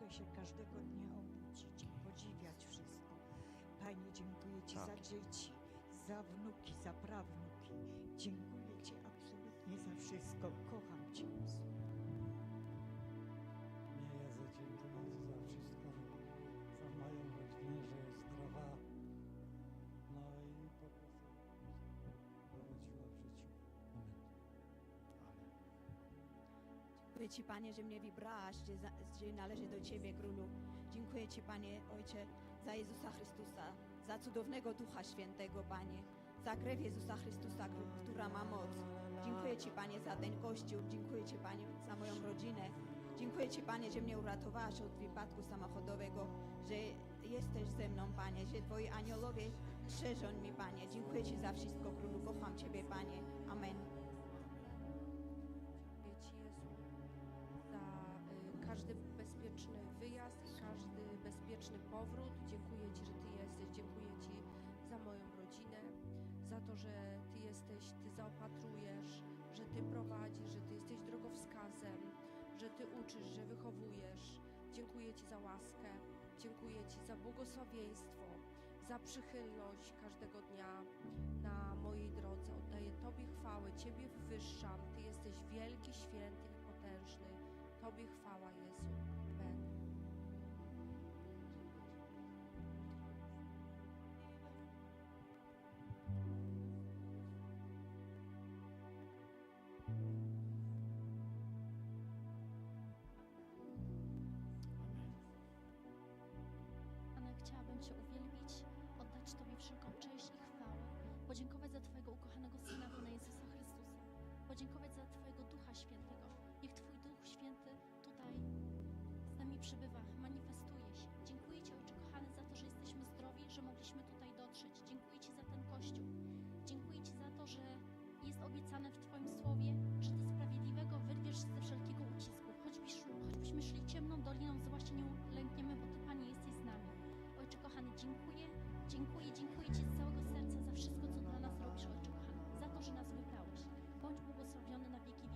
mogę się każdego dnia obudzić i podziwiać wszystko. Panie, dziękuję Ci Tak. za dzieci, za wnuki, za prawnuki. Dziękuję Ci absolutnie za wszystko. Kocham Cię, Dziękuję Ci, Panie, że mnie wybrałaś, że, że należy do Ciebie, Królu. Dziękuję Ci, Panie, Ojcze, za Jezusa Chrystusa, za cudownego Ducha Świętego, Panie, za krew Jezusa Chrystusa, która ma moc. Dziękuję Ci, Panie, za ten Kościół. Dziękuję Ci, Panie, za moją rodzinę. Dziękuję Ci, Panie, że mnie uratowałaś od wypadku samochodowego, że jesteś ze mną, Panie, że Twoi aniołowie strzeżą mi, Panie. Dziękuję Ci za wszystko, Królu. Kocham Ciebie, Panie. Bezpieczny powrót. Dziękuję Ci, że Ty jesteś. Dziękuję Ci za moją rodzinę, za to, że Ty jesteś, Ty zaopatrujesz, że Ty prowadzisz, że Ty jesteś drogowskazem, że Ty uczysz, że wychowujesz. Dziękuję Ci za łaskę. Dziękuję Ci za błogosławieństwo, za przychylność każdego dnia na mojej drodze. Oddaję Tobie chwałę, Ciebie wywyższam. Ty jesteś wielki, święty i potężny. Tobie chwała, Jezu. Za Twojego ukochanego Syna, Pana Jezusa Chrystusa, podziękować za Twojego Ducha Świętego. Niech Twój Duch Święty tutaj z nami przybywa, manifestuje się. Dziękuję Ci, Ojcze kochany, za to, że jesteśmy zdrowi, że mogliśmy tutaj dotrzeć. Dziękuję Ci za ten Kościół. Dziękuję Ci za to, że jest obiecane w Twoim Słowie, że Ty sprawiedliwego wyrwiesz ze wszelkiego ucisku. Choćbyś, choćbyśmy szli ciemną doliną, zwłaszcza nie ulękniemy, bo Ty, Panie, jesteś z nami. Ojcze kochany, dziękuję, dziękuję, dziękuję Ci onde você bu sovyanın abi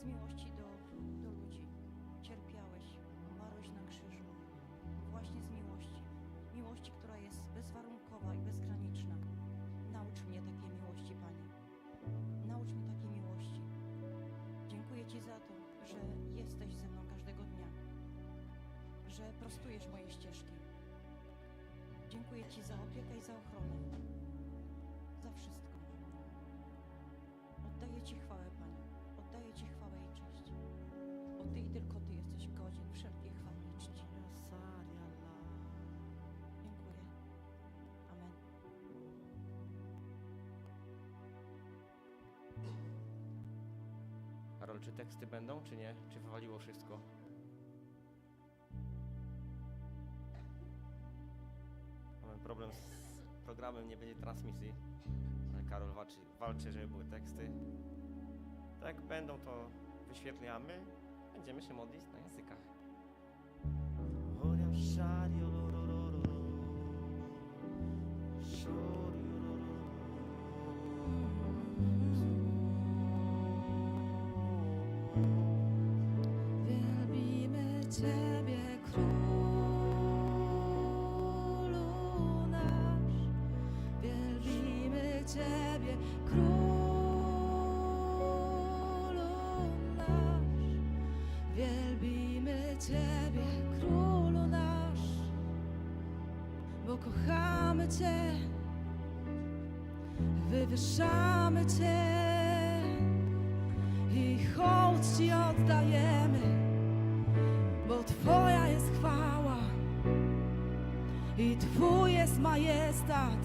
z miłości do, do ludzi. Cierpiałeś, umarłeś na krzyżu. Właśnie z miłości. Miłości, która jest bezwarunkowa i bezgraniczna. Naucz mnie takiej miłości, Panie. Naucz mnie takiej miłości. Dziękuję Ci za to, że jesteś ze mną każdego dnia. Że prostujesz moje ścieżki. Dziękuję Ci za opiekę i za ochronę. czy teksty będą, czy nie? Czy wywaliło wszystko? Mamy problem z programem, nie będzie transmisji. Ale Karol walczy, walczy żeby były teksty. Tak jak będą, to wyświetlę, a my będziemy się modlić na językach. Chociaż szari, Ciebie, Królu nasz, bo kochamy Cię, wywyższamy Cię i hołd Ci oddajemy, bo Twoja jest chwała i Twój jest majestat.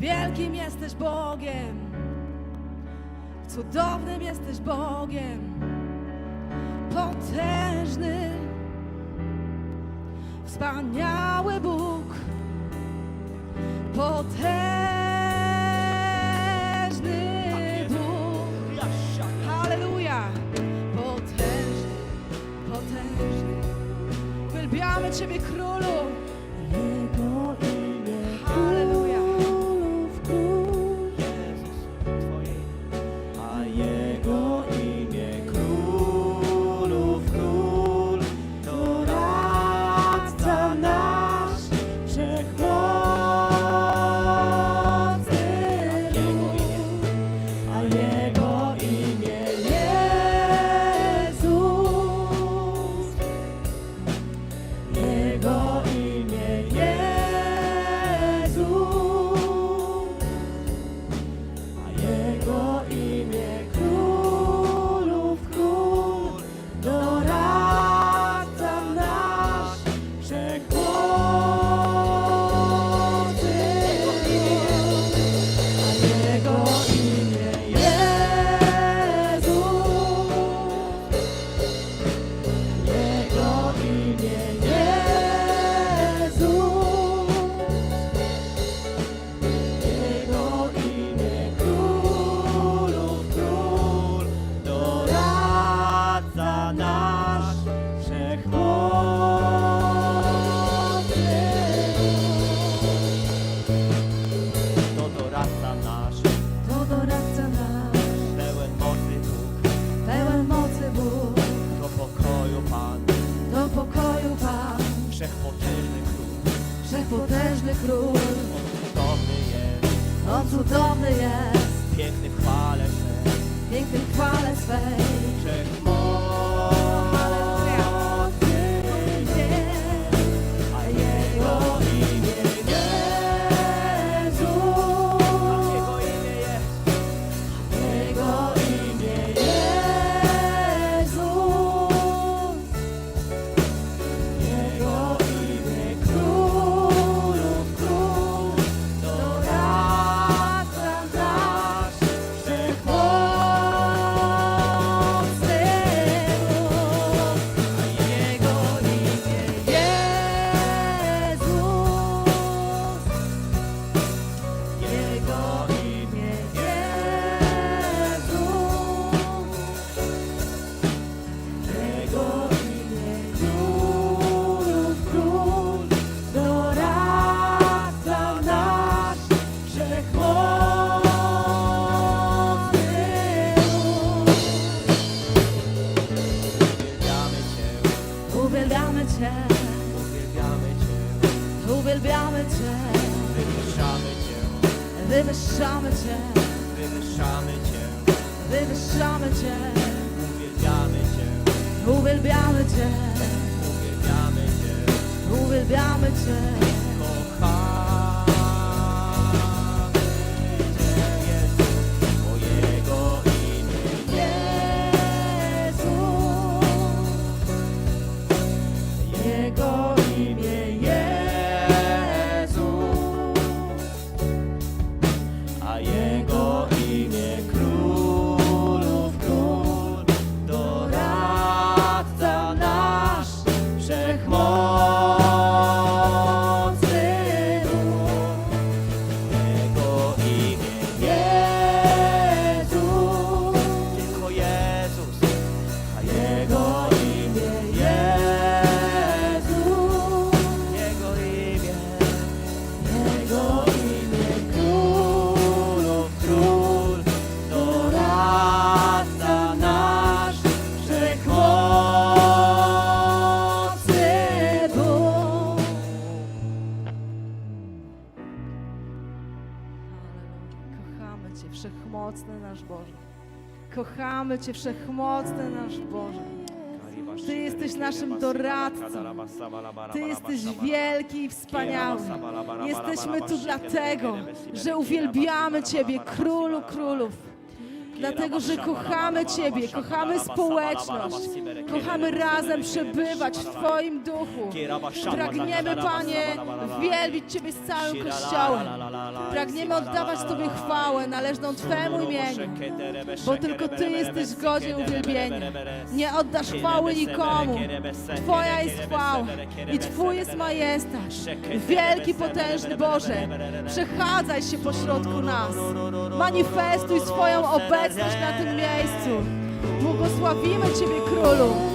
Wielkim jesteś Bogiem, cudownym jesteś Bogiem potężny, wspaniały Bóg, potężny Bóg. Halleluja! Potężny, potężny. Wielbiamy Ciebie, Królu. król Cudowny jest, on cudowny jest. Piękny w chwale swej, piękny w chwale swej. Cię, Wszechmocny nasz Boże. Ty jesteś naszym doradcą. Ty jesteś wielki i wspaniały. Jesteśmy tu dlatego, że uwielbiamy Ciebie, Królu Królów. Dlatego, że kochamy Ciebie, kochamy społeczność, kochamy razem przebywać w Twoim duchu. Pragniemy, Panie, wielbić Ciebie z całym Kościołem. Pragniemy oddawać Tobie chwałę należną Twemu imieniu, bo tylko Ty jesteś godzien uwielbienia. Nie oddasz chwały nikomu. Twoja jest chwała i Twój jest majestat. Wielki, potężny Boże, przechadzaj się pośrodku nas. Manifestuj swoją obecność na tym miejscu. Błogosławimy Ciebie, Królu.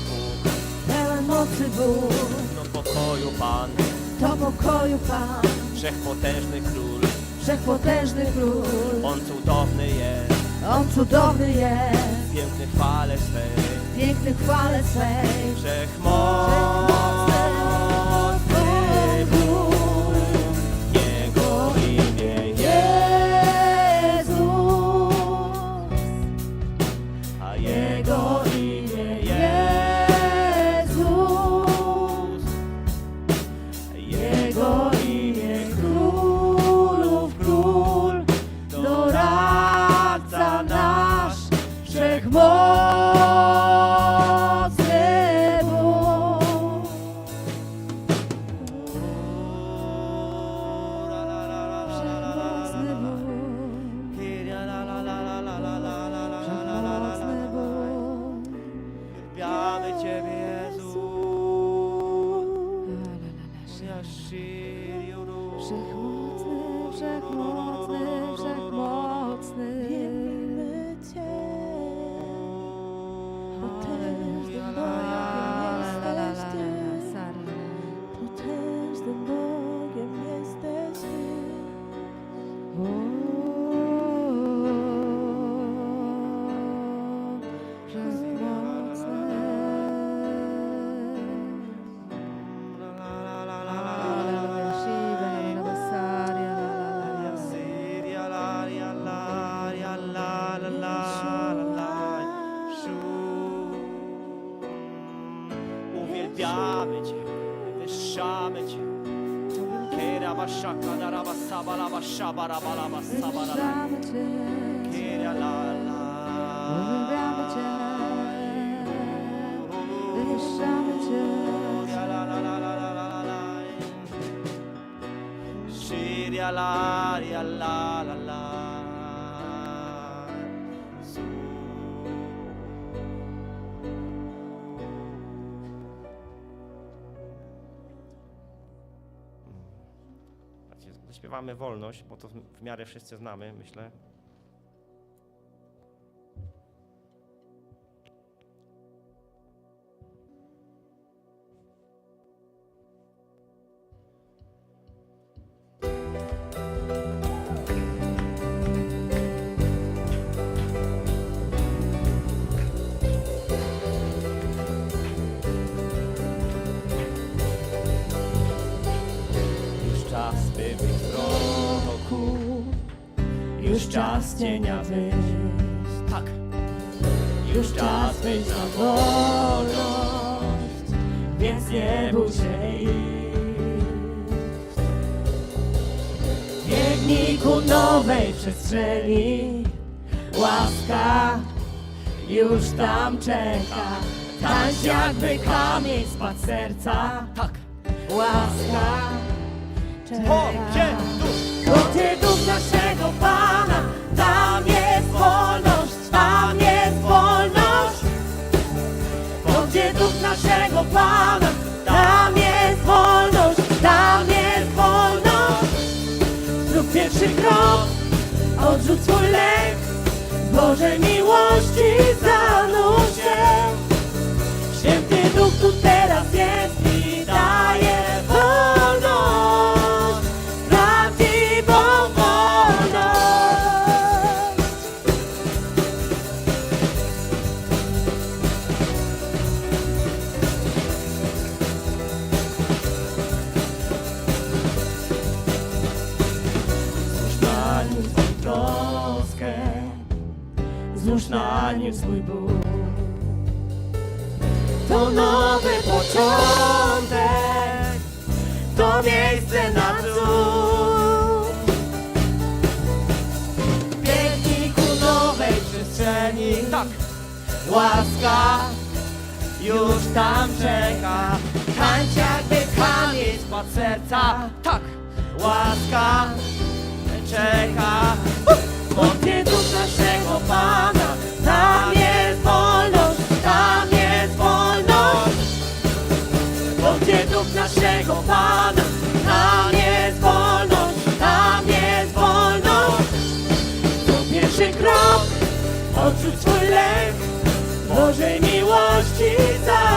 Bóg, pełen mocy Bóg, do pokoju Pan, do pokoju Pan, wszechpotężny Król, wszechpotężny Król, On cudowny jest. On cudowny jest, piękny chwale swej, piękny chwale swej, wszechmocny wszechmoc. Cię, wywyższamy Cię. Kieraba szakana raba sabala ba szabara balaba sabara Kiera la la Shira la la la la Zaśpiewamy wolność, bo to w miarę wszyscy znamy, myślę. Już czas cienia wyjść. Tak. Już czas wyjść na wolność. Więc nie bój się iść. Biegniku nowej przestrzeni. Łaska już tam czeka. Tańcz jakby kamień spadł serca. Tak. Łaska czeka. pierwszy krok. Odrzuć swój lek Boże miłości zanurz się. Święty Duch tu teraz jest. tak. Łaska już tam czeka, tańcz jakby kamień spadł serca, tak. Łaska czeka, uh! od niego naszego Pana, na mnie. Odrzuć swój lęk Bożej miłości za